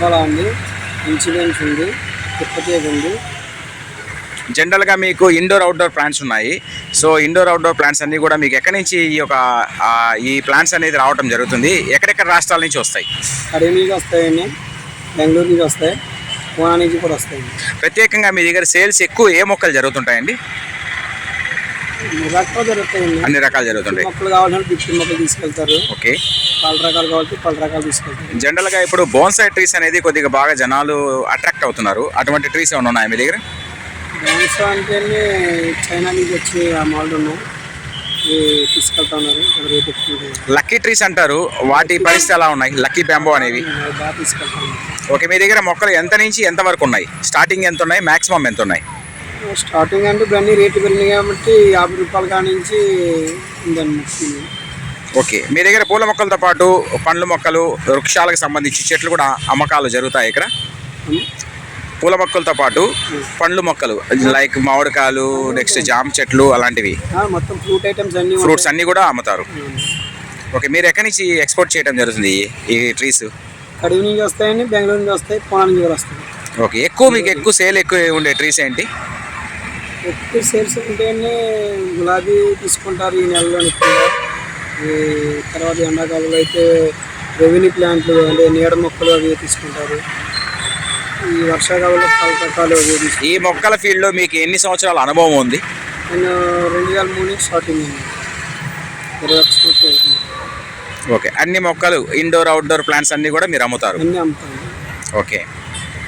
రణబల ఉంది ఇన్సూరెన్స్ ఉంది తిప్పతీగ ఉంది. జనరల్గా మీకు ఇండోర్ అవుట్డోర్ ప్లాంట్స్ ఉన్నాయి. సో ఇండోర్ అవుట్డోర్ ప్లాంట్స్ అన్నీ కూడా మీకు ఎక్కడి నుంచి ఈ యొక్క ఈ ప్లాంట్స్ అనేది రావడం జరుగుతుంది? ఎక్కడెక్కడ రాష్ట్రాల నుంచి వస్తాయి? కడియం నుంచి వస్తాయండి బెంగళూరు నుంచి వస్తాయి పూనా నుంచి కూడా వస్తాయండి. ప్రత్యేకంగా మీ దగ్గర సేల్స్ ఎక్కువ ఏ మొక్కలు జరుగుతుంటాయండి? రకాలు జరుగుతాయండి. అన్ని రకాలు జరుగుతుంటాయి. మొక్కలు కావాలంటే మొక్కలు తీసుకెళ్తారు. ఓకే. పలు రకాలు కావాలి పలు రకాలు తీసుకెళ్తారు. జనరల్గా ఇప్పుడు బోన్సై ట్రీస్ అనేది కొద్దిగా బాగా జనాలు అట్రాక్ట్ అవుతున్నారు. అటువంటి ట్రీస్ ఏమైనా ఉన్నాయా మీ దగ్గర? అంటే చైనా నుంచి వచ్చి ఆ మాల్డ్ ఉన్నాయి. ఇవి తీసుకెళ్తా ఉన్నారు. లక్కీ ట్రీస్ అంటారు. వాటి పరిస్థితి ఎలా ఉన్నాయి? లక్కీ బ్యాంబో అనేవి. బాగా తీసుకెళ్తా ఓకే మీ దగ్గర మొక్కలు ఎంత నుంచి ఎంత వరకు ఉన్నాయి? స్టార్టింగ్ ఎంత ఉన్నాయి? మాక్సిమం ఎంత ఉన్నాయి? స్టార్టింగ్ అంటే ఇప్పుడు అన్ని రేట్లు పెరిగినాయి కాబట్టి యాభై రూపాయల కాడ నుంచి ఉందండి ఓకే. మీ దగ్గర పూల మొక్కలతో పాటు పండ్ల మొక్కలు వృక్షాలకు సంబంధించి చెట్లు కూడా అమ్మకాలు జరుగుతాయి ఇక్కడ? పూల మొక్కలతో పాటు పండ్ల మొక్కలు లైక్ మామిడికాయలు నెక్స్ట్ జామ చెట్లు అలాంటివి. మొత్తం ఫ్రూట్ ఐటమ్స్ అన్ని ఫ్రూట్స్ అన్నీ కూడా అమ్ముతారు. ఓకే. మీరు ఎక్కడి నుంచి ఎక్స్పోర్ట్ చేయడం జరుగుతుంది ఈ- ట్రీస్ కడివి నుంచి వస్తాయండి బెంగళూరు నుంచి వస్తాయి పూనా నుంచి కూడా వస్తాయి. ఓకే ఎక్కువ మీకు ఎక్కువ సేల్ ఎక్కువ ఉండే ట్రీస్ ఏంటి? ఎక్కువ సేల్స్ ఉంటేనే గులాబీ తీసుకుంటారు ఈ నెలలో ఎక్కువగా తర్వాత ఎండాకాలంలో అయితే రెవెన్యూ ప్లాంట్లు అంటే నీడ మొక్కలు అవి తీసుకుంటారు. ఈ వర్షాకాలంలో పలు రకాలు అవి ఈ మొక్కల ఫీల్డ్లో మీకు ఎన్ని సంవత్సరాల అనుభవం ఉంది? నేను రెండు వేల మూడు నుంచి స్టార్టింగ్ ఇరవై ఒక్క ఓకే అన్ని మొక్కలు ఇండోర్ అవుట్డోర్ ప్లాంట్స్ అన్నీ కూడా మీరు అమ్ముతారు? అన్నీ అమ్ముతాను. ఓకే.